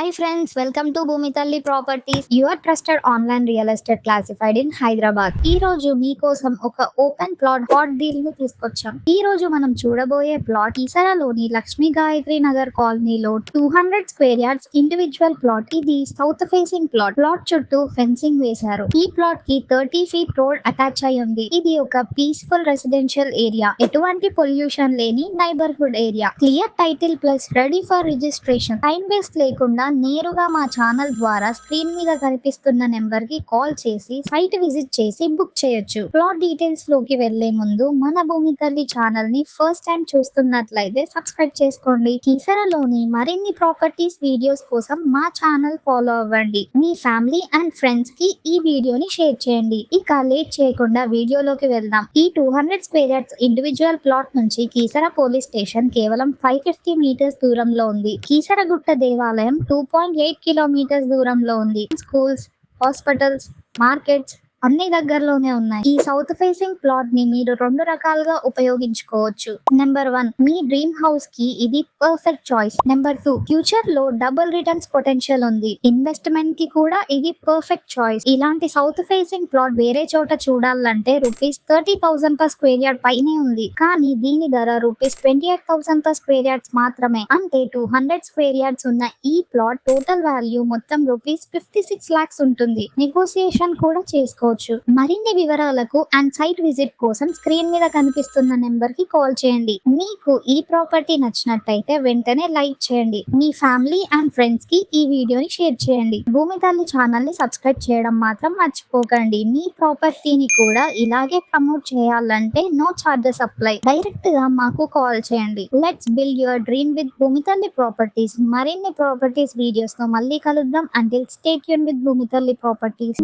Hi friends welcome to Bhoomi Thalli properties your trusted online real estate classified in Hyderabad ఈ రోజు మీకోసం ఒక open plot hot డీల్ని తీసుకొచ్చాం. ఈ రోజు మనం చూడబోయే ప్లాట్ ఈసరాలోని లక్ష్మీ గాయత్రి నగర్ కాలనీలో two hundred square yards individual plot ఇది సౌత్ ఫేసింగ్ ప్లాట్ ప్లాట్ చుట్టూ ఫెన్సింగ్ వేశారు. ఈ ప్లాట్కి థర్టీ ఫీట్ రోడ్ అటాచ్ అయి ఉంది. ఇది ఒక పీస్ఫుల్ రెసిడెన్షియల్ ఏరియా ఎటువంటి పొల్యూషన్ లేని neighbourhood area clear title plus ready for registration time waste లేకుండా నేరుగా మా ఛానల్ ద్వారా స్క్రీన్ మీద కనిపిస్తున్న నెంబర్కి కాల్ చేసి సైట్ విజిట్ చేసి బుక్ చేయొచ్చు. ప్లాట్ డీటెయిల్స్లోకి వెళ్ళే ముందు మన భూమి తల్లి ఛానల్ని ఫస్ట్ టైం చూస్తున్నట్లయితే సబ్స్క్రైబ్ చేసుకోండి. కీసరలోని మరిన్ని ప్రాపర్టీస్ వీడియోస్ కోసం మా ఛానల్ ఫాలో అవ్వండి. మీ ఫ్యామిలీ అండ్ ఫ్రెండ్స్కి ఈ వీడియోని షేర్ చేయండి. ఇక లేట్ చేయకుండా వీడియోలోకి వెళ్దాం. ఈ two hundred square yards individual plot నుంచి కీసర పోలీస్ స్టేషన్ కేవలం ఫైవ్ ఫిఫ్టీ మీటర్స్ దూరంలో ఉంది. కీసరగుట్ట దేవాలయం టూ పాయింట్ ఎయిట్ కిలోమీటర్స్ దూరంలో ఉంది. స్కూల్స్ హాస్పిటల్స్ మార్కెట్స్ అన్ని దగ్గరలోనే ఉన్నాయి. ఈ సౌత్ ఫేసింగ్ ప్లాట్ని మీరు రెండు రకాలుగా ఉపయోగించుకోవచ్చు. నెంబర్ వన్ మీ డ్రీమ్ హౌస్కి ఇది పర్ఫెక్ట్ చాయిస్ నెంబర్ టూ ఫ్యూచర్లో డబుల్ రిటర్న్స్ పొటెన్షియల్ ఉంది. ఇన్వెస్ట్మెంట్కి కూడా ఇది పర్ఫెక్ట్ చాయిస్ ఇలాంటి సౌత్ ఫేసింగ్ ప్లాట్ వేరే చోట చూడాలంటే rupees thirty thousand per square yard పైనే ఉంది. కానీ దీని ధర rupees twenty eight thousand per square yards మాత్రమే. అంటే టూ హండ్రెడ్ స్క్వేర్ యార్డ్స్ ఉన్న ఈ ప్లాట్ టోటల్ వాల్యూ మొత్తం రూపీస్ ఫిఫ్టీ సిక్స్ లాక్స్ ఉంటుంది. నెగోసియేషన్ కూడా చేసుకో తెలుసుకోవచ్చు మరిన్ని వివరాలకు అండ్ సైట్ విజిట్ కోసం స్క్రీన్ మీద కనిపిస్తున్న నెంబర్కి కాల్ చేయండి. మీకు ఈ ప్రాపర్టీ నచ్చినట్టయితే వెంటనే లైక్ చేయండి. మీ ఫ్యామిలీ అండ్ ఫ్రెండ్స్కి ఈ వీడియోని షేర్ చేయండి. భూమి తల్లి ఛానల్ని సబ్స్క్రైబ్ చేయడం మాత్రం మర్చిపోకండి. మీ ప్రాపర్టీని కూడా ఇలాగే ప్రమోట్ చేయాలంటే నో చార్జెస్ అప్లై. డైరెక్ట్గా మాకు కాల్ చేయండి. Let's build your dream with Bhoomi Thalli properties. మరిన్ని ప్రాపర్టీస్ వీడియోస్తో మళ్ళీ కలుద్దాం. Until state Yoon with Bhoomi Thalli properties.